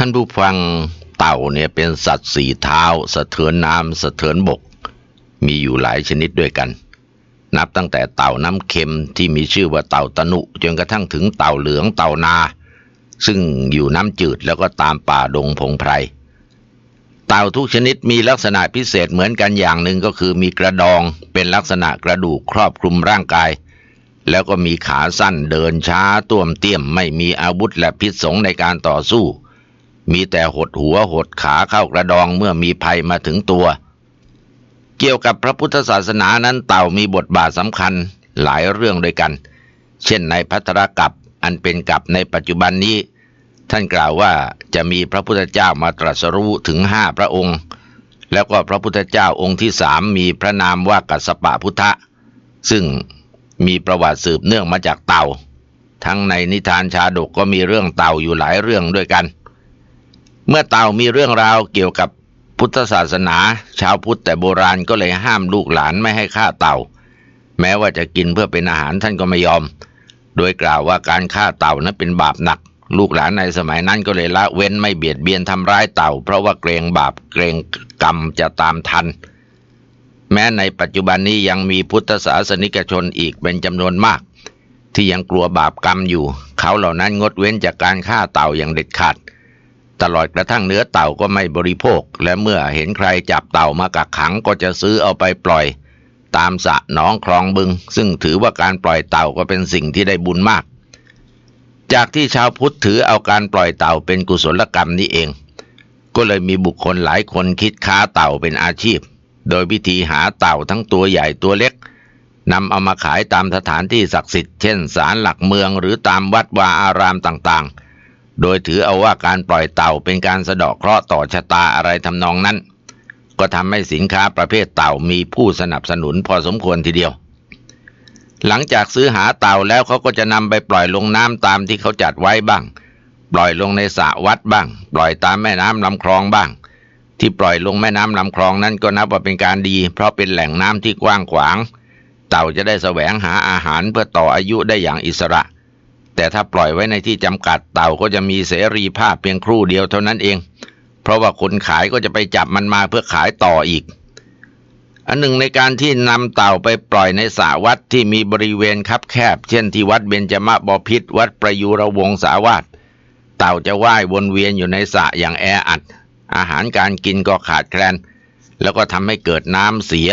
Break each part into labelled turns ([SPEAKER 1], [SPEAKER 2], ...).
[SPEAKER 1] ท่านผู้ฟังเต่าเนี่ยเป็นสัตว์สี่เท้า สะเทือนน้ำสะเทือนบก มีอยู่หลายชนิดด้วยกัน นับตั้งแต่เต่าน้ำเค็มที่มีชื่อว่าเต่าตะนุจนกระทั่งถึงเต่าเหลืองเต่านา ซึ่งอยู่น้ำจืดแล้วก็ตามป่าดงพงไพรเต่าทุกชนิดมีลักษณะพิเศษเหมือนกันอย่างหนึ่งก็คือมีกระดองเป็นลักษณะกระดูกครอบคลุมร่างกาย แล้วก็มีขาสั้นเดินช้าต้วมเตี้ยมไม่มีอาวุธและพิษสงในการต่อสู้ มีแต่หดหัวหดขาเข้ากระดองเมื่อมีภัยมาถึงตัว เกี่ยวกับพระพุทธศาสนานั้นเต่ามีบทบาทสำคัญหลายเรื่องด้วยกัน เช่นในพัทรกับอันเป็นกับในปัจจุบันนี้ ท่านกล่าวว่าจะมีพระพุทธเจ้ามาตรัสรู้ถึงห้าพระองค์ แล้วก็พระพุทธเจ้าองค์ที่สามมีพระนามว่ากัสปะพุทธะ ซึ่งมีประวัติสืบเนื่องมาจากเต่า ทั้งในนิทานชาดกก็มีเรื่องเต่าอยู่หลายเรื่องด้วยกัน เมื่อเต่ามีเรื่องราวเกี่ยวกับพุทธศาสนา ชาวพุทธแต่โบราณก็เลยห้ามลูกหลานไม่ให้ฆ่าเต่า แม้ว่าจะกินเพื่อเป็นอาหารท่านก็ไม่ยอม โดยกล่าวว่าการฆ่าเต่านั้นเป็นบาปหนัก ลูกหลานในสมัยนั้นก็เลยละเว้นไม่เบียดเบียนทำร้ายเต่า เพราะว่าเกรงบาปเกรงกรรมจะตามทัน แม้ในปัจจุบันนี้ยังมีพุทธศาสนิกชนอีกเป็นจำนวนมาก ที่ยังกลัวบาปกรรมอยู่ เขาเหล่านั้นงดเว้นจากการฆ่าเต่าอย่างเด็ดขาด ตลอดกระทั่งเนื้อเต่าก็ไม่บริโภค และเมื่อเห็นใครจับเต่ามากักขังก็จะซื้อเอาไปปล่อย ตามสระหนองคลองบึง ซึ่งถือว่าการปล่อยเต่าก็เป็นสิ่งที่ได้บุญมาก จากที่ชาวพุทธถือเอาการปล่อยเต่าเป็นกุศลกรรมนี้เอง ก็เลยมีบุคคลหลายคนคิดค้าเต่าเป็นอาชีพ โดยวิธีหาเต่าทั้งตัวใหญ่ตัวเล็กนำเอามาขายตามสถานที่ศักดิ์สิทธิ์เช่นศาลหลักเมืองหรือตามวัดวาอารามต่างๆ โดยถือเอาว่าการปล่อยเต่าเป็นการสะเดาะเคราะห์ต่อชะตาอะไรทำนองนั้น ก็ทำให้สินค้าประเภทเต่ามีผู้สนับสนุนพอสมควรทีเดียว หลังจากซื้อหาเต่าแล้วเขาก็จะนำไปปล่อยลงน้ำตามที่เขาจัดไว้บ้าง ปล่อยลงในสระวัดบ้าง ปล่อยตามแม่น้ำลำคลองบ้าง ที่ปล่อยลงแม่น้ำลำคลองนั้นก็นับว่าเป็นการดี เพราะเป็นแหล่งน้ำที่กว้างขวาง เต่าจะได้แสวงหาอาหารเพื่อต่ออายุได้อย่างอิสระ แต่ถ้าปล่อยไว้ในที่จำกัดเต่าก็จะมีเสรีภาพเพียงครู่เดียวเท่านั้นเอง เพราะว่าคนขายก็จะไปจับมันมาเพื่อขายต่ออีก อันหนึ่งในการที่นำเต่าไปปล่อยในสระวัดที่มีบริเวณคับแคบ เช่นที่วัดเบญจมบพิษวัดประยุรวงศาวาสเต่าจะว่ายวนเวียนอยู่ในสระอย่างแออัด อาหารการกินก็ขาดแคลน แล้วก็ทำให้เกิดน้ำเสีย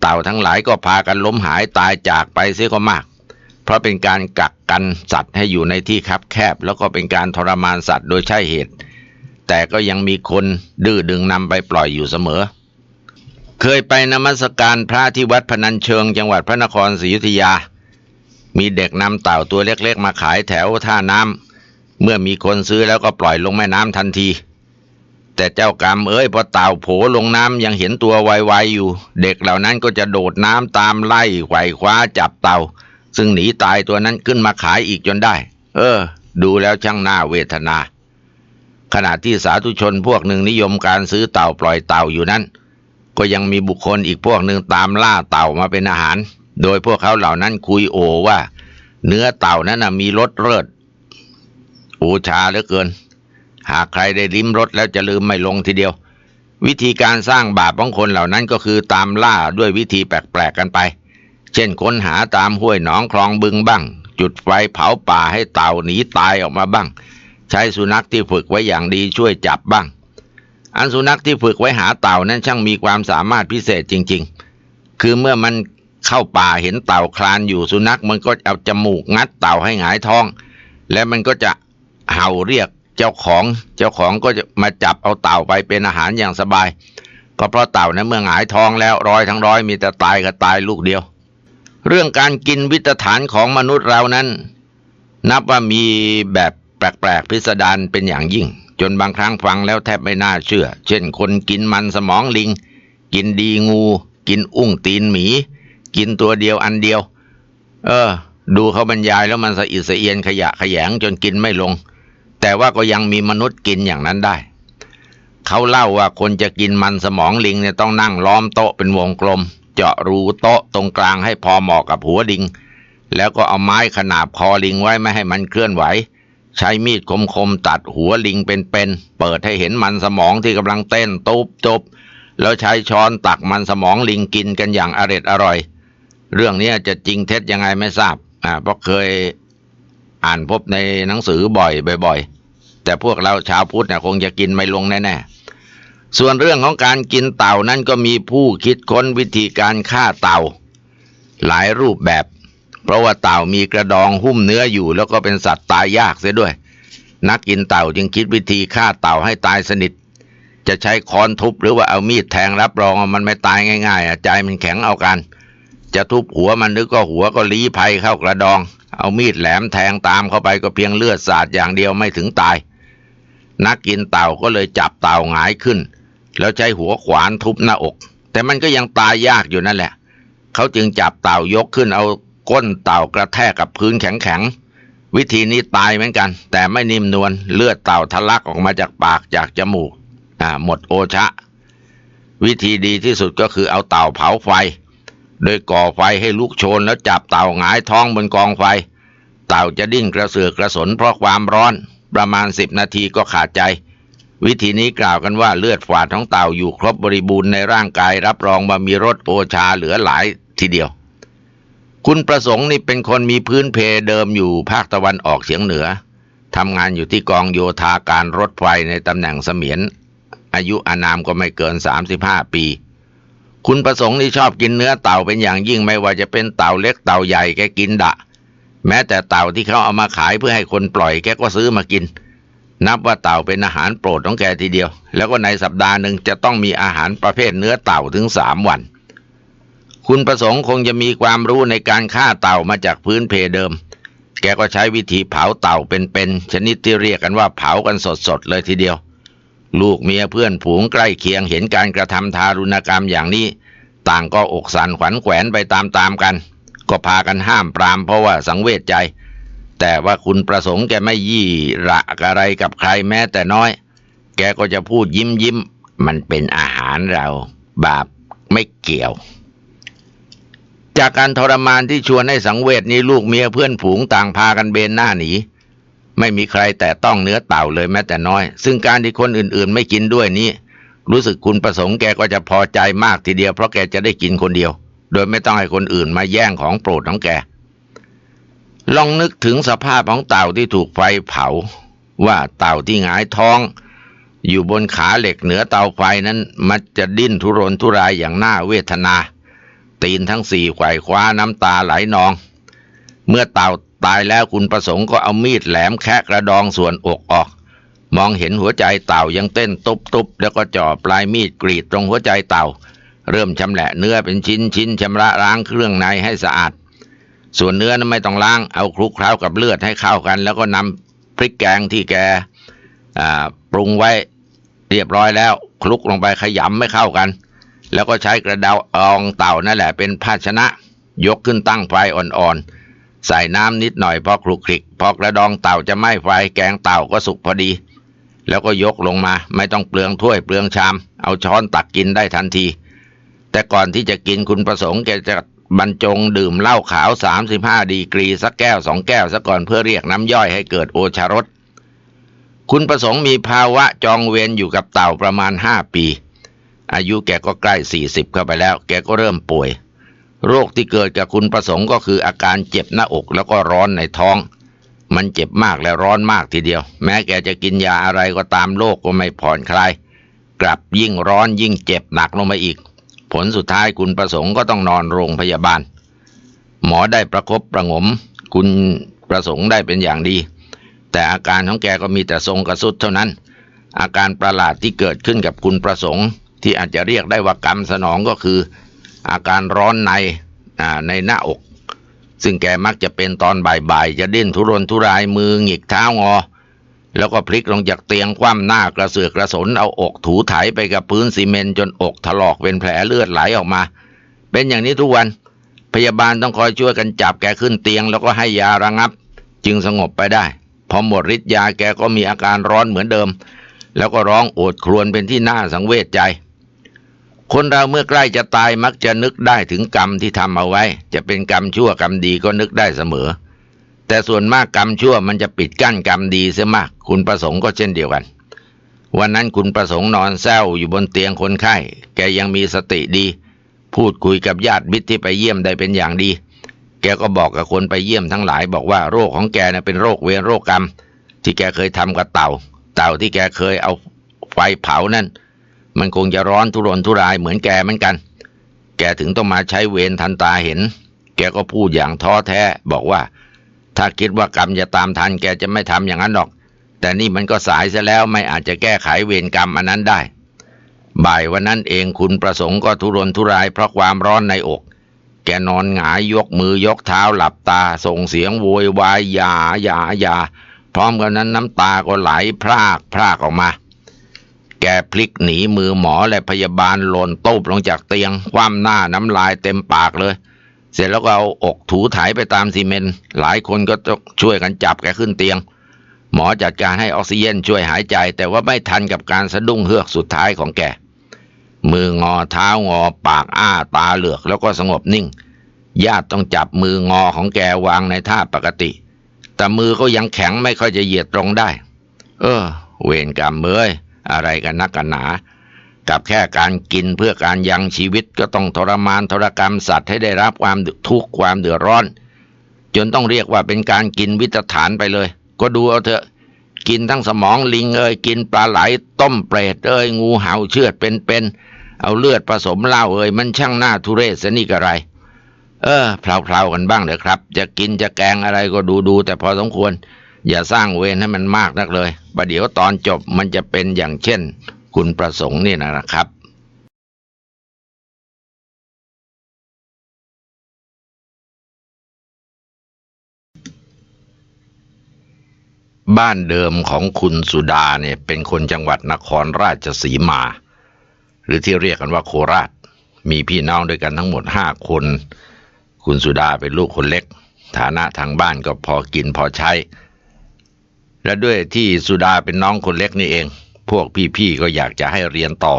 [SPEAKER 1] เต่าทั้งหลายก็พากันล้มหายตายจากไปเสียก็มาก เพราะเป็นการกักกันสัตว์ให้อยู่ในที่คับแคบ แล้วก็เป็นการทรมานสัตว์โดยใช่เหตุ แต่ก็ยังมีคนดื้อดึงนำไปปล่อยอยู่เสมอ เคยไปนมัสการพระที่วัดพนัญเชิง จังหวัดพระนครศรีอยุธยา มีเด็กนำเต่าตัวเล็กๆ มาขายแถวท่าน้ำเมื่อมีคนซื้อแล้วก็ปล่อยลงแม่น้ำทันทีแต่เจ้ากรรมเอ้ยพอเต่าโผลงน้ำยังเห็นตัวไวๆอยู่ เด็กเหล่านั้นก็จะโดดน้ำตามไล่ไขว่คว้าจับเต่า ซึ่งหนีตายตัวนั้นขึ้นมาขายอีกจนได้ เออ ดูแล้วช่างน่าเวทนา ขณะที่สาธุชนพวกหนึ่งนิยมการซื้อเต่าปล่อยเต่าอยู่นั้น ก็ยังมีบุคคลอีกพวกหนึ่งตามล่าเต่ามาเป็นอาหาร โดยพวกเขาเหล่านั้นคุยโอว่า เนื้อเต่านั้นนะมีรสเลิศอูชาเหลือเกิน หากใครได้ลิ้มรสแล้วจะลืมไม่ลงทีเดียว วิธีการสร้างบาปของคนเหล่านั้นก็คือตามล่าด้วยวิธีแปลกๆกันไป เช่นค้นหาตามห้วยหนองคลองบึงบ้าง จุดไฟเผาป่าให้เต่าหนีตายออกมาบ้าง ใช้สุนัขที่ฝึกไว้อย่างดีช่วยจับบ้าง อันสุนัขที่ฝึกไว้หาเต่านั้นช่างมีความสามารถพิเศษจริง ๆ คือเมื่อมันเข้าป่าเห็นเต่าคลานอยู่สุนัขมันก็เอาจมูกงัดเต่าให้หงายท้อง และมันก็จะเห่าเรียกเจ้าของ เจ้าของก็จะมาจับเอาเต่าไปเป็นอาหารอย่างสบาย ก็เพราะเต่านั้นเมื่อหงายท้องแล้วร้อยทั้งร้อยมีแต่ตายก็ตายลูกเดียว เรื่องการกินวิตฐานของมนุษย์เรานั้น นับว่ามีแบบแปลกๆพิสดารเป็นอย่างยิ่ง จนบางครั้งฟังแล้วแทบไม่น่าเชื่อ เช่นคนกินมันสมองลิง กินดีงู กินอุ้งตีนหมี กินตัวเดียวอันเดียว เออ ดูเขาบรรยายแล้วมันสะอิดสะเอียนขยะขยงจนกินไม่ลง แต่ว่าก็ยังมีมนุษย์กินอย่างนั้นได้เขาเล่าว่าคนจะกินมันสมองลิงเนี่ยต้องนั่งล้อมโต๊ะเป็นวงกลม เจาะรูโต๊ะตรงกลางให้พอเหมาะกับหัวลิง แล้วก็เอาไม้ขนาบคอลิงไว้ไม่ให้มันเคลื่อนไหว ใช้มีดคมๆตัดหัวลิงเป็นๆเปิดให้เห็นมันสมองที่กำลังเต้นตุบจบแล้วใช้ช้อนตักมันสมองลิงกินกันอย่างอร็ดอร่อย เรื่องนี้จะจริงเท็จยังไงไม่ทราบอ่าเพราะเคยอ่านพบในหนังสือบ่อยบ่อย ๆ แต่พวกเราชาวพุทธเนี่ยคงจะกินไม่ลงแน่ๆ ส่วนเรื่องของการกินเต่านั้นก็มีผู้คิดค้นวิธีการฆ่าเต่า หลายรูปแบบ เพราะว่าเต่ามีกระดองหุ้มเนื้ออยู่ แล้วก็เป็นสัตว์ตายยากเสียด้วย นักกินเต่าจึงคิดวิธีฆ่าเต่าให้ตายสนิท จะใช้ค้อนทุบหรือว่าเอามีดแทงรับรองมันไม่ตายง่ายๆอะใจมันแข็งเอากัน จะทุบหัวมันนึกก็หัวก็ลี้ภัยเข้ากระดอง เอามีดแหลมแทงตามเข้าไปก็เพียงเลือดสาดอย่างเดียวไม่ถึงตาย นักกินเต่าก็เลยจับเต่าหงายขึ้น แล้วใช้หัวขวานทุบหน้าอก แต่มันก็ยังตายยากอยู่นั่นแหละ เขาจึงจับเต่ายกขึ้นเอาก้นเต่ากระแทกกับพื้นแข็งๆ วิธีนี้ตายเหมือนกัน แต่ไม่นิ่มนวลเลือดเต่าทะลักออกมาจากปากจากจมูกอ่าหมดโอชะ วิธีดีที่สุดก็คือเอาเต่าเผาไฟ โดยก่อไฟให้ลุกโชนแล้วจับเต่าหงายท้องบนกองไฟ เต่าจะดิ้นกระเสือกกระสนเพราะความร้อน ประมาณสิบนาทีก็ขาดใจ วิธีนี้กล่าวกันว่าเลือดฝาดของเต่าอยู่ครบบริบูรณ์ในร่างกาย รับรองว่ามีรสโอชาเหลือหลายทีเดียว คุณประสงค์นี่เป็นคนมีพื้นเพเดิมอยู่ภาคตะวันออกเฉียงเหนือทำงานอยู่ที่กองโยธาการรถไฟในตำแหน่งเสมียน อายุอานามก็ไม่เกิน 35 ปี คุณประสงค์นี่ชอบกินเนื้อเต่าเป็นอย่างยิ่งไม่ว่าจะเป็นเต่าเล็กเต่าใหญ่แกกินดะ แม้แต่เต่าที่เขาเอามาขายเพื่อให้คนปล่อยแกก็ซื้อมากิน นับว่าเต่าเป็นอาหารโปรดของแกทีเดียว แล้วก็ในสัปดาห์หนึ่งจะต้องมีอาหารประเภทเนื้อเต่าถึงสามวัน คุณประสงค์คงจะมีความรู้ในการฆ่าเต่ามาจากพื้นเพเดิม แกก็ใช้วิธีเผาเต่าเป็นๆชนิดที่เรียกกันว่าเผากันสดๆเลยทีเดียว ลูกเมียเพื่อนผูงใกล้เคียงเห็นการกระทำทารุณกรรมอย่างนี้ ต่างก็อกสันขวัญแขวนไปตามๆกัน ก็พากันห้ามปรามเพราะว่าสังเวชใจ แต่ว่าคุณประสงค์แกไม่ยี่ระอะไรกับใครแม้แต่น้อย แกก็จะพูดยิ้มยิ้ม มันเป็นอาหารเรา บาปไม่เกี่ยว จากการทรมานที่ชวนให้สังเวชนี้ลูกเมียเพื่อนผูงต่างพากันเบนหน้าหนีไม่มีใครแต่ต้องเนื้อเต่าเลยแม้แต่น้อย ซึ่งการที่คนอื่นๆ ไม่กินด้วยนี้ รู้สึกคุณประสงค์แกก็จะพอใจมากทีเดียวเพราะแกจะได้กินคนเดียว โดยไม่ต้องให้คนอื่นมาแย่งของโปรดของแก ลองนึกถึงสภาพของเต่าที่ถูกไฟเผา ว่าเต่าที่หงายท้อง อยู่บนขาเหล็กเหนือเตาไฟนั้นมันจะดิ้นทุรนทุรายอย่างน่าเวทนา ตีนทั้งสี่ไขว่คว้าน้ำตาไหลนอง เมื่อเต่าตายแล้วคุณประสงค์ก็เอามีดแหลมแคะกระดองส่วนอกออก มองเห็นหัวใจเต่ายังเต้นตุบๆแล้วก็จ่อปลายมีดกรีดตรงหัวใจเต่า เริ่มชำแหละเนื้อเป็นชิ้นชิ้นชำระล้างเครื่องในให้สะอาด ส่วนเนื้อนั้นไม่ต้องล้าง เอาคลุกเคล้ากับเลือดให้เข้ากัน แล้วก็นำพริกแกงที่แกปรุงไว้เรียบร้อยแล้ว คลุกลงไปขยำไม่เข้ากัน แล้วก็ใช้กระดาอองเต่านั่นแหละเป็นภาชนะ ยกขึ้นตั้งไฟอ่อนๆ ใส่น้ำนิดหน่อยพอคลุกคลิก พอกระดองเต่าจะไหม้ไฟแกงเต่าก็สุกพอดี แล้วก็ยกลงมา ไม่ต้องเปลืองถ้วยเปลืองชาม เอาช้อนตักกินได้ทันที แต่ก่อนที่จะกินคุณประสงค์แกจะ บรรจงดื่มเหล้าขาว 35 ดีกรีสักแก้วสองแก้วซะก่อนเพื่อเรียกน้ำย่อยให้เกิดโอชารส คุณประสงค์มีภาวะจองเวรอยู่กับเต่าประมาณห้าปี อายุแกก็ใกล้สี่สิบเข้าไปแล้ว แกก็เริ่มป่วย โรคที่เกิดกับคุณประสงค์ก็คืออาการเจ็บหน้าอกแล้วก็ร้อนในท้อง มันเจ็บมากและร้อนมากทีเดียว แม้แกจะกินยาอะไรก็ตามโรคก็ไม่ผ่อนคลาย กลับยิ่งร้อนยิ่งเจ็บหนักลงมาอีก ผลสุดท้ายคุณประสงค์ก็ต้องนอนโรงพยาบาล หมอได้ประคบประงม คุณประสงค์ได้เป็นอย่างดี แต่อาการของแกก็มีแต่ทรงกระสุดเท่านั้น อาการประหลาดที่เกิดขึ้นกับคุณประสงค์ ที่อาจจะเรียกได้ว่ากรรมสนองก็คือ อาการร้อนในในหน้าอก ซึ่งแกมักจะเป็นตอนบ่ายๆจะดิ้นทุรนทุรายมือหงิกเท้างอ แล้วก็พลิกลงจากเตียงคว่ำหน้ากระเสือกกระสนเอาอกถูไถไปกับพื้นซีเมนต์จนอกถลอกเป็นแผลเลือดไหลออกมา เป็นอย่างนี้ทุกวัน พยาบาลต้องคอยช่วยกันจับแกขึ้นเตียงแล้วก็ให้ยาระงับ จึงสงบไปได้ พอหมดฤทธิ์ยาแกก็มีอาการร้อนเหมือนเดิม แล้วก็ร้องโอดครวญเป็นที่น่าสังเวชใจ คนเราเมื่อใกล้จะตายมักจะนึกได้ถึงกรรมที่ทำเอาไว้ จะเป็นกรรมชั่วกรรมดีก็นึกได้เสมอ แต่ส่วนมากกรรมชั่วมันจะปิดกั้นกรรมดีเสียมาก คุณประสงค์ก็เช่นเดียวกัน วันนั้นคุณประสงค์นอนแซวอยู่บนเตียงคนไข้ แกยังมีสติดี พูดคุยกับญาติมิตรที่ไปเยี่ยมได้เป็นอย่างดี แกก็บอกกับคนไปเยี่ยมทั้งหลาย บอกว่าโรคของแกเนี่ยเป็นโรคเวรโรคกรรม ที่แกเคยทำกับเต่า เต่าที่แกเคยเอาไฟเผานั่น มันคงจะร้อนทุรนทุรายเหมือนแกเหมือนกัน แกถึงต้องมาใช้เวรทันตาเห็น แกก็พูดอย่างท้อแท้บอกว่า ถ้าคิดว่ากรรมจะตามทันแกจะไม่ทำอย่างนั้นหรอก แต่นี่มันก็สายซะแล้วไม่อาจจะแก้ไขเวรกรรมอันนั้นได้ บ่ายวันนั้นเองคุณประสงค์ก็ทุรนทุรายเพราะความร้อนในอก แกนอนหงายยกมือยกเท้าหลับตา ส่งเสียงโวยวายยาอยาอยาพร้อมกันนั้นน้ำตาก็ไหลพรากพรากออกมาแกพลิกหนีมือหมอและพยาบาลหล่นตุบลงจากเตียง คว่ำหน้าน้ำลายเต็มปากเลย เสร็จแล้วก็เอาอกถูไถไปตามซีเมนต์หลายคนก็ต้องช่วยกันจับแกขึ้นเตียง หมอจัดการให้ออกซิเจนช่วยหายใจ แต่ว่าไม่ทันกับการสะดุ้งเฮือกสุดท้ายของแกมืองอเท้างอปากอ้าตาเหลือกแล้วก็สงบนิ่ง ญาติต้องจับมืองอของแกวางในท่าปกติ แต่มือก็ยังแข็งไม่ค่อยจะเหยียดตรงได้ เออ เวรกรรมเอ้ยอะไรกันนักกันหนา กับแค่การกินเพื่อการยังชีวิตก็ต้องทรมานทรกรรมสัตว์ให้ได้รับความทุกข์ความเดือดร้อน จนต้องเรียกว่าเป็นการกินวิตฐานไปเลย ก็ดูเอาเถอะ กินทั้งสมองลิงเอ้ยกินปลาไหลต้มเปรตเอ้ยงูเห่าเชือดเป็นๆเอาเลือดผสมเหล้าเอ้ยมันช่างหน่าทุเรศนี่กระไร เออเพลาๆกันบ้างเถอะครับ จะกินจะแกงอะไรก็ดูดูๆแต่พอสมควร อย่าสร้างเวรให้มันมากนักเลยประเดี๋ยวตอนจบมันจะเป็นอย่างเช่น คุณประสงค์นี่นะครับบ้านเดิมของคุณสุดาเนี่ยเป็นคนจังหวัดนครราชสีมา หรือที่เรียกกันว่าโคราช มีพี่น้องด้วยกันทั้งหมดห้าคน คุณสุดาเป็นลูกคนเล็ก ฐานะทางบ้านก็พอกินพอใช้ และด้วยที่สุดาเป็นน้องคนเล็กนี่เอง พวกพี่ๆก็อยากจะให้เรียนต่อ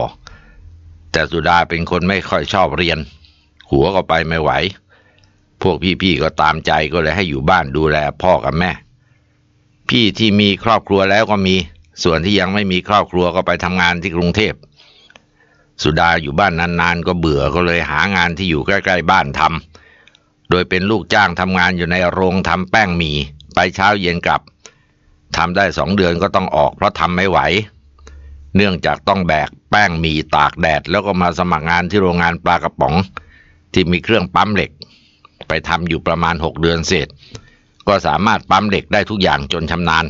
[SPEAKER 1] แต่สุดาเป็นคนไม่ค่อยชอบเรียน หัวก็ไปไม่ไหว พวกพี่ๆก็ตามใจก็เลยให้อยู่บ้านดูแลพ่อกับแม่ พี่ที่มีครอบครัวแล้วก็มี ส่วนที่ยังไม่มีครอบครัวก็ไปทำงานที่กรุงเทพ สุดาอยู่บ้านนานๆก็เบื่อก็เลยหางานที่อยู่ใกล้ๆบ้านทำโดยเป็นลูกจ้างทำงานอยู่ในโรงทำแป้งหมี่ไปเช้าเย็นกลับทำได้สองเดือนก็ต้องออกเพราะทำไม่ไหว เนื่องจากต้องแบกแป้งมีตากแดด แล้วก็มาสมัครงานที่โรงงานปลากระป๋อง ที่มีเครื่องปั๊มเหล็ก ไปทำอยู่ประมาณหกเดือนเศษก็สามารถปั๊มเหล็กได้ทุกอย่างจนชำนาญ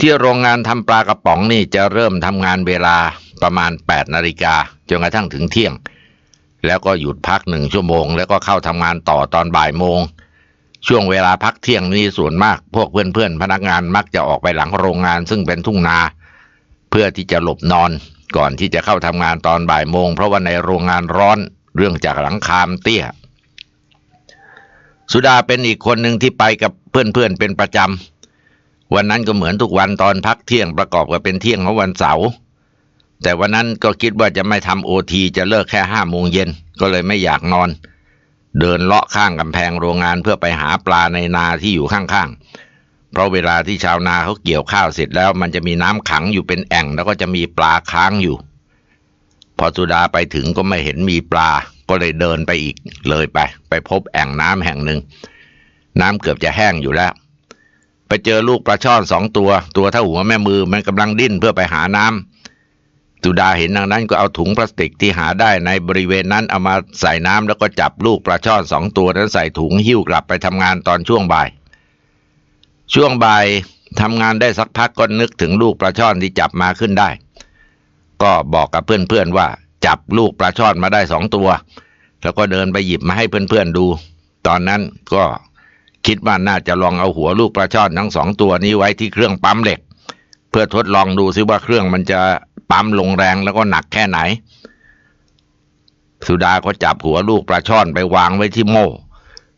[SPEAKER 1] ที่โรงงานทำปลากระป๋องนี่จะเริ่มทำงานเวลาประมาณ 8 นาฬิกาจนกระทั่งถึงเที่ยง แล้วก็หยุดพักหนึ่งชั่วโมง แล้วก็เข้าทำงานต่อตอนบ่ายโมงช่วงเวลาพักเที่ยงนี้ส่วนมาก พวกเพื่อนๆพนักงานมักจะออกไปหลังโรงงานซึ่งเป็นทุ่งนา เพื่อที่จะหลบนอน ก่อนที่จะเข้าทำงานตอนบ่ายโมง เพราะว่าในโรงงานร้อนเรื่องจากหลังคามเตี้ย สุดาเป็นอีกคนหนึ่งที่ไปกับเพื่อนๆเป็นประจำวันนั้นก็เหมือนทุกวันตอนพักเที่ยงประกอบกับเป็นเที่ยงของวันเสาร์แต่วันนั้นก็คิดว่าจะไม่ทำโอทีจะเลิกแค่ห้าโมงเย็นก็เลยไม่อยากนอน เดินเลาะข้างกำแพงโรงงานเพื่อไปหาปลาในนาที่อยู่ข้างๆ เพราะเวลาที่ชาวนาเขาเกี่ยวข้าวเสร็จแล้ว มันจะมีน้ำขังอยู่เป็นแอ่ง แล้วก็จะมีปลาค้างอยู่ พอสุดาไปถึงก็ไม่เห็นมีปลา ก็เลยเดินไปอีกเลยไป ไปพบแอ่งน้ำแห่งหนึ่ง น้ำเกือบจะแห้งอยู่แล้ว ไปเจอลูกปลาช่อนสองตัว ตัวเท่าหัวแม่มือมันกำลังดิ้นเพื่อไปหาน้ำสุดาเห็นดังนั้นก็เอาถุงพลาสติกที่หาได้ในบริเวณนั้นเอามาใส่น้ำแล้วก็จับลูกปลาช่อนสองตัวนั้นใส่ถุงหิ้วกลับไปทำงานตอนช่วงบ่าย ช่วงบ่ายทำงานได้สักพักก็นึกถึงลูกปลาช่อนที่จับมาขึ้นได้ ก็บอกกับเพื่อนๆว่า จับลูกปลาช่อนมาได้สองตัว แล้วก็เดินไปหยิบมาให้เพื่อนๆดู ตอนนั้นก็คิดว่าน่าจะลองเอาหัวลูกปลาช่อนทั้งสองตัวนี้ไว้ที่เครื่องปั๊มเหล็ก เพื่อทดลองดูซิว่าเครื่องมันจะปั๊มลงแรงแล้วก็หนักแค่ไหน สุดาก็จับหัวลูกปลาช่อนไปวางไว้ที่โม่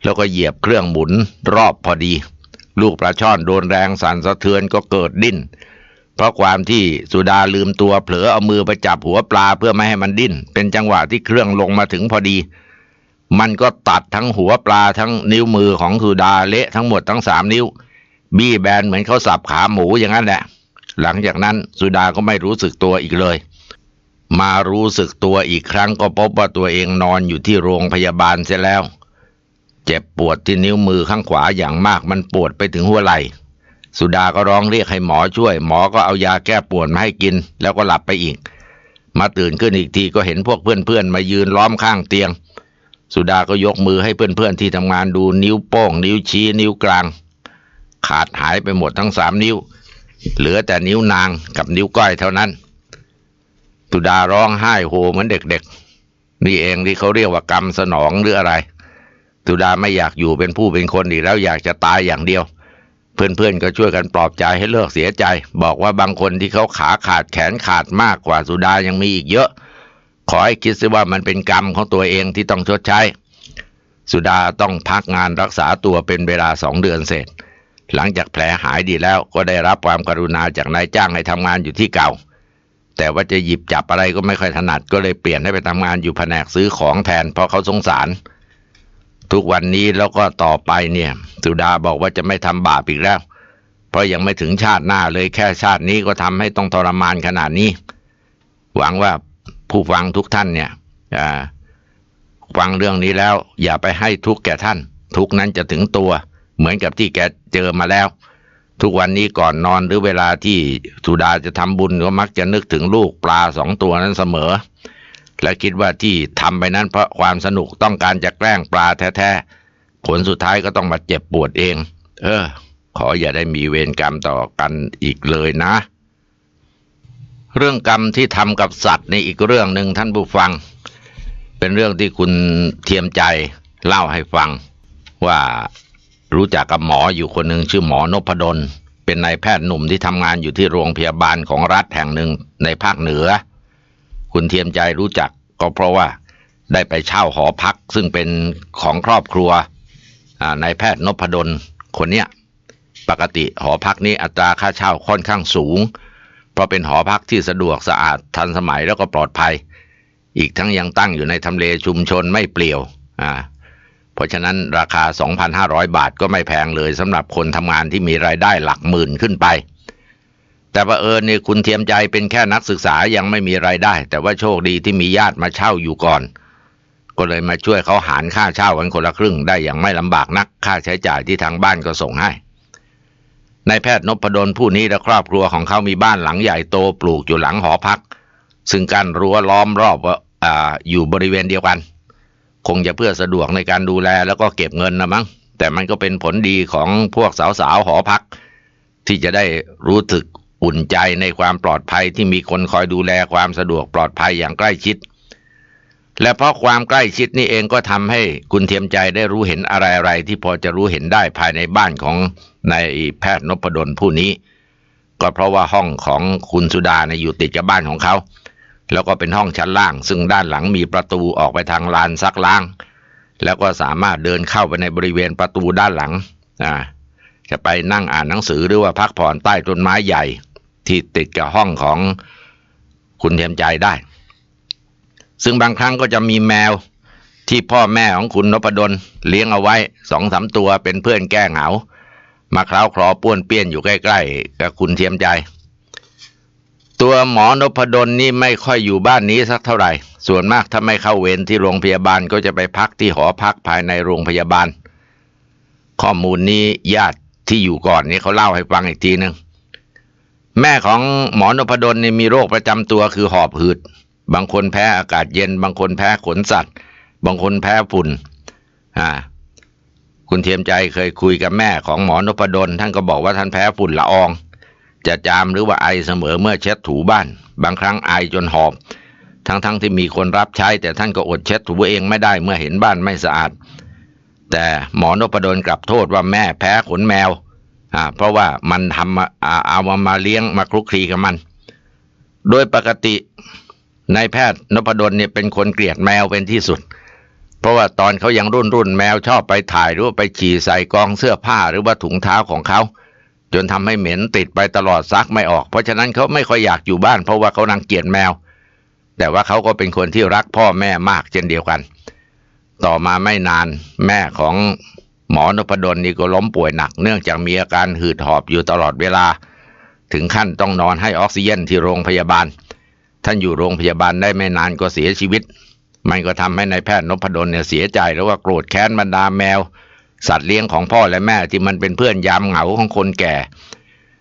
[SPEAKER 1] แล้วก็เหยียบเครื่องหมุนรอบพอดี ลูกปลาช่อนโดนแรงสั่นสะเทือนก็เกิดดิ้น เพราะความที่สุดาลืมตัวเผลอเอามือไปจับหัวปลาเพื่อไม่ให้มันดิ้น เป็นจังหวะที่เครื่องลงมาถึงพอดี มันก็ตัดทั้งหัวปลาทั้งนิ้วมือของสุดาเละทั้งหมดทั้งสามนิ้ว บี้แบนเหมือนเขาสับขาหมูอย่างนั้นแหละ หลังจากนั้นสุดาก็ไม่รู้สึกตัวอีกเลยมารู้สึกตัวอีกครั้งก็พบว่าตัวเองนอนอยู่ที่โรงพยาบาลเสียแล้ว เจ็บปวดที่นิ้วมือข้างขวาอย่างมากมันปวดไปถึงหัวไหล่สุดาก็ร้องเรียกให้หมอช่วย หมอก็เอายาแก้ปวดมาให้กิน แล้วก็หลับไปอีก มาตื่นขึ้นอีกทีก็เห็นพวกเพื่อนๆมายืนล้อมข้างเตียง สุดาก็ยกมือให้เพื่อนๆที่ทำงานดูนิ้วโป้ง นิ้วชี้ นิ้วกลาง ขาดหายไปหมดทั้งสามนิ้ว เหลือแต่นิ้วนางกับนิ้วก้อยเท่านั้น สุดาร้องไห้โฮเหมือนเด็กๆนี่เองที่เขาเรียกว่ากรรมสนองหรืออะไร สุดาไม่อยากอยู่เป็นผู้เป็นคนอีกแล้วอยากจะตายอย่างเดียว เพื่อนๆก็ช่วยกันปลอบใจให้เลิกเสียใจ บอกว่าบางคนที่เขาขาขาดแขนขาดมากกว่าสุดายังมีอีกเยอะ ขอให้คิดซิว่ามันเป็นกรรมของตัวเองที่ต้องชดใช้ สุดาต้องพักงานรักษาตัวเป็นเวลาสองเดือนเสร็จ หลังจากแผลหายดีแล้วก็ได้รับความกรุณาจากนายจ้างให้ทำงานอยู่ที่เก่า แต่ว่าจะหยิบจับอะไรก็ไม่ค่อยถนัดก็เลยเปลี่ยนให้ไปทำงานอยู่แผนกซื้อของแทนเพราะเขาสงสาร ทุกวันนี้แล้วก็ต่อไปเนี่ยสุดาบอกว่าจะไม่ทำบาปอีกแล้ว เพราะยังไม่ถึงชาติหน้าเลยแค่ชาตินี้ก็ทำให้ต้องทรมานขนาดนี้ หวังว่าผู้ฟังทุกท่านเนี่ยฟังเรื่องนี้แล้ว อย่าไปให้ทุกแก่ท่าน ทุกนั้นจะถึงตัว เหมือนกับที่แกเจอมาแล้ว ทุกวันนี้ก่อนนอนหรือเวลาที่สุดาจะทำบุญก็มักจะนึกถึงลูกปลาสองตัวนั้นเสมอ และคิดว่าที่ทำไปนั้นเพราะความสนุกต้องการจะแกล้งปลาแท้ๆ ผลสุดท้ายก็ต้องมาเจ็บปวดเอง เออ ขออย่าได้มีเวรกรรมต่อกันอีกเลยนะ เรื่องกรรมที่ทำกับสัตว์ในอีกเรื่องหนึ่งท่านผู้ฟัง เป็นเรื่องที่คุณเทียมใจเล่าให้ฟัง ว่ารู้จักกับหมออยู่คนหนึ่งชื่อหมอนพดลเป็นนายแพทย์หนุ่มที่ทำงานอยู่ที่โรงพยาบาลของรัฐแห่งหนึ่งในภาคเหนือ คุณเทียมใจรู้จักก็เพราะว่าได้ไปเช่าหอพักซึ่งเป็นของครอบครัวนายแพทย์นพดลคนเนี้ยปกติหอพักนี้อัตราค่าเช่าค่อนข้างสูง เพราะเป็นหอพักที่สะดวกสะอาดทันสมัยแล้วก็ปลอดภัย อีกทั้งยังตั้งอยู่ในทำเลชุมชนไม่เปลี่ยวอ่าเพราะฉะนั้นราคา 2,500 บาทก็ไม่แพงเลยสำหรับคนทำงานที่มีรายได้หลักหมื่นขึ้นไป แต่ว่าเออเนี่ยคุณเทียมใจเป็นแค่นักศึกษายังไม่มีรายได้ แต่ว่าโชคดีที่มีญาติมาเช่าอยู่ก่อน ก็เลยมาช่วยเขาหารค่าเช่ากันคนละครึ่งได้อย่างไม่ลำบากนักค่าใช้จ่ายที่ทางบ้านก็ส่งให้นายแพทย์นพดลผู้นี้และครอบครัวของเขามีบ้านหลังใหญ่โตปลูกอยู่หลังหอพัก ซึ่งกั้นรั้วล้อมรอบออยู่บริเวณเดียวกัน คงจะเพื่อสะดวกในการดูแลแล้วก็เก็บเงินนะมั้งแต่มันก็เป็นผลดีของพวกสาวๆหอพัก ที่จะได้รู้สึก อุ่นใจในความปลอดภัยที่มีคนคอยดูแลความสะดวกปลอดภัยอย่างใกล้ชิด และเพราะความใกล้ชิดนี่เองก็ทำให้คุณเทียมใจได้รู้เห็นอะไรๆที่พอจะรู้เห็นได้ภายในบ้านของนายแพทย์นพดลผู้นี้ ก็เพราะว่าห้องของคุณสุดาเนี่ยอยู่ติดกับบ้านของเขา แล้วก็เป็นห้องชั้นล่าง ซึ่งด้านหลังมีประตูออกไปทางลานซักล้าง แล้วก็สามารถเดินเข้าไปในบริเวณประตูด้านหลังอ่าจะไปนั่งอ่านหนังสือหรือว่าพักผ่อนใต้ต้นไม้ใหญ่ ที่ติดกับห้องของคุณเทียมใจได้ ซึ่งบางครั้งก็จะมีแมวที่พ่อแม่ของคุณนพดลเลี้ยงเอาไว้สองสามตัวเป็นเพื่อนแก้เหงา มาคล้าคลอป้วนเปี้ยนอยู่ใกล้ ๆ กับคุณเทียมใจ ตัวหมอนพดลนี่ไม่ค่อยอยู่บ้านนี้สักเท่าไหร่ ส่วนมากถ้าไม่เข้าเวรที่โรงพยาบาลก็จะไปพักที่หอพักภายในโรงพยาบาล ข้อมูลนี้ญาติที่อยู่ก่อนนี้เขาเล่าให้ฟังอีกทีหนึ่ง แม่ของหมอนพดลนี่มีโรคประจำตัวคือหอบหืด บางคนแพ้อากาศเย็น บางคนแพ้ขนสัตว์ บางคนแพ้ฝุ่น อ่า คุณเทียมใจเคยคุยกับแม่ของหมอนพดลท่านก็บอกว่าท่านแพ้ฝุ่นละออง จะจามหรือว่าไอเสมอเมื่อเช็ดถูบ้าน บางครั้งไอจนหอบ ทั้งๆทที่มีคนรับใช้ แต่ท่านก็อดเช็ดถูเองไม่ได้เมื่อเห็นบ้านไม่สะอาด แต่หมอนพดลกลับโทษว่าแม่แพ้ขนแมว อ่าเพราะว่ามันทำมาอ่าเอามามาเลี้ยงมาคลุกคลีกับมัน โดยปกตินายแพทย์นพดลเนี่ยเป็นคนเกลียดแมวเป็นที่สุด เพราะว่าตอนเขายังรุ่นรุ่นแมวชอบไปถ่ายหรือว่าไปฉี่ใส่กองเสื้อผ้าหรือว่าถุงเท้าของเขา จนทำให้เหม็นติดไปตลอดซักไม่ออก เพราะฉะนั้นเขาไม่ค่อยอยากอยู่บ้าน เพราะว่าเขานังเกลียดแมว แต่ว่าเขาก็เป็นคนที่รักพ่อแม่มากเช่นเดียวกัน ต่อมาไม่นานแม่ของ หมอนพดลนี่ก็ล้มป่วยหนักเนื่องจากมีอาการหืดหอบอยู่ตลอดเวลา ถึงขั้นต้องนอนให้ออกซิเจนที่โรงพยาบาล ท่านอยู่โรงพยาบาลได้ไม่นานก็เสียชีวิต มันก็ทำให้ในายแพทย์นพดลเนี่ยเสียใจแล้วว่าโกรธแค้นบรรดาแมว สัตว์เลี้ยงของพ่อและแม่ที่มันเป็นเพื่อนยามเหงาของคนแก่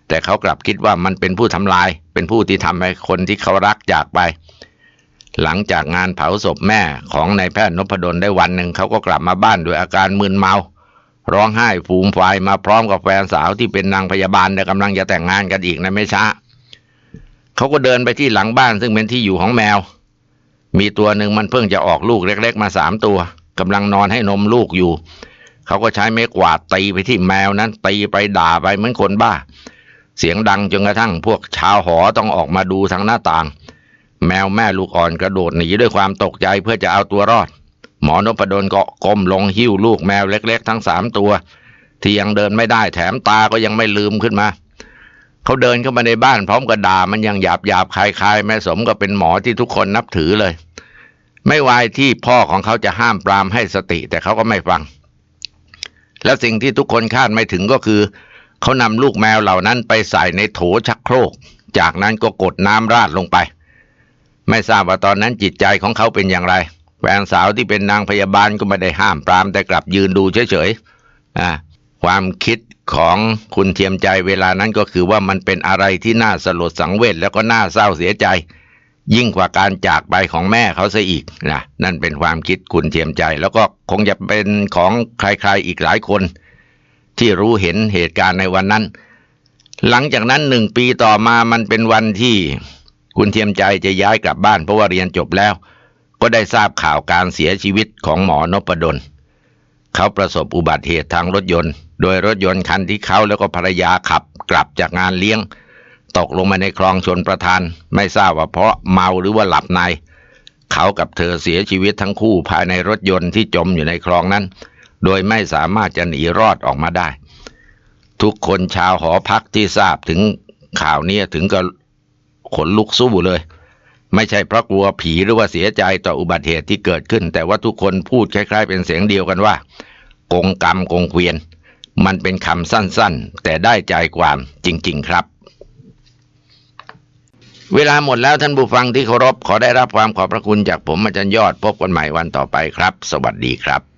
[SPEAKER 1] แต่เขากลับคิดว่ามันเป็นผู้ทำลาย เป็นผู้ที่ทำให้คนที่เขารักจากไปหลังจากงานเผาศพแม่ของนายแพทย์นพดลได้วันหนึ่งเขาก็กลับมาบ้านด้วยอาการมึนเมา ร้องไห้ฟูมฟายมาพร้อมกับแฟนสาวที่เป็นนางพยาบาลแต่กำลังจะแต่งงานกันอีกในะไม่ช้าเขาก็เดินไปที่หลังบ้านซึ่งเป็นที่อยู่ของแมว มีตัวหนึ่งมันเพิ่งจะออกลูกเล็ก ๆ มาสามตัวกำลังนอนให้นมลูกอยู่ เขาก็ใช้ไม้กวาดตีไปที่แมวนั้นตีไปด่าไปเหมือนคนบ้า เสียงดังจนกระทั่งพวกชาวหอต้องออกมาดูทางหน้าต่าง แมวแม่ลูกอ่อนกระโดดหนีด้วยความตกใจเพื่อจะเอาตัวรอด หมอนพดลก็ก้มลงหิ้วลูกแมวเล็ก ๆ ทั้งสามตัว ที่ยังเดินไม่ได้แถมตาก็ยังไม่ลืมขึ้นมา เขาเดินเข้ามาในบ้านพร้อมกับด่ามันยังหยาบหยาบคายคายๆแม่สมก็เป็นหมอที่ทุกคนนับถือเลย ไม่วายที่พ่อของเขาจะห้ามปรามให้สติ แต่เขาก็ไม่ฟัง และสิ่งที่ทุกคนคาดไม่ถึงก็คือ เขานำลูกแมวเหล่านั้นไปใส่ในโถชักโครก จากนั้นก็กดน้ำราดลงไป ไม่ทราบว่าตอนนั้นจิตใจของเขาเป็นอย่างไร แฟนสาวที่เป็นนางพยาบาลก็ไม่ได้ห้ามปรามแต่กลับยืนดูเฉยๆความคิดของคุณเทียมใจเวลานั้นก็คือว่ามันเป็นอะไรที่น่าสลดสังเวชแล้วก็น่าเศร้าเสียใจ ยิ่งกว่าการจากไปของแม่เขาซะอีกนะนั่นเป็นความคิดคุณเทียมใจ แล้วก็คงจะเป็นของใครๆอีกหลายคน ที่รู้เห็นเหตุการณ์ในวันนั้น หลังจากนั้นหนึ่งปีต่อมามันเป็นวันที่คุณเทียมใจจะย้ายกลับบ้านเพราะว่าเรียนจบแล้ว ก็ได้ทราบข่าวการเสียชีวิตของหมอนพดล เขาประสบอุบัติเหตุทางรถยนต์ โดยรถยนต์คันที่เขาแล้วก็ภรรยาขับกลับจากงานเลี้ยง ตกลงมาในคลองชนประทาน ไม่ทราบว่าเพราะเมาหรือว่าหลับใน เขากับเธอเสียชีวิตทั้งคู่ภายในรถยนต์ที่จมอยู่ในคลองนั้น โดยไม่สามารถจะหนีรอดออกมาได้ ทุกคนชาวหอพักที่ทราบถึงข่าวนี้ถึงกับขนลุกสู้เลย ไม่ใช่เพราะกลัวผีหรือว่าเสียใจต่ออุบัติเหตุที่เกิดขึ้น แต่ว่าทุกคนพูดคล้าย ๆ เป็นเสียงเดียวกันว่า กงกรรมกงเกวียน มันเป็นคำสั้นๆ แต่ได้ใจความจริง ๆ ครับ เวลาหมดแล้วท่านผู้ฟังที่เคารพขอได้รับความขอบพระคุณจากผมอาจารย์ยอดพบกันใหม่วันต่อไปครับ สวัสดีครับ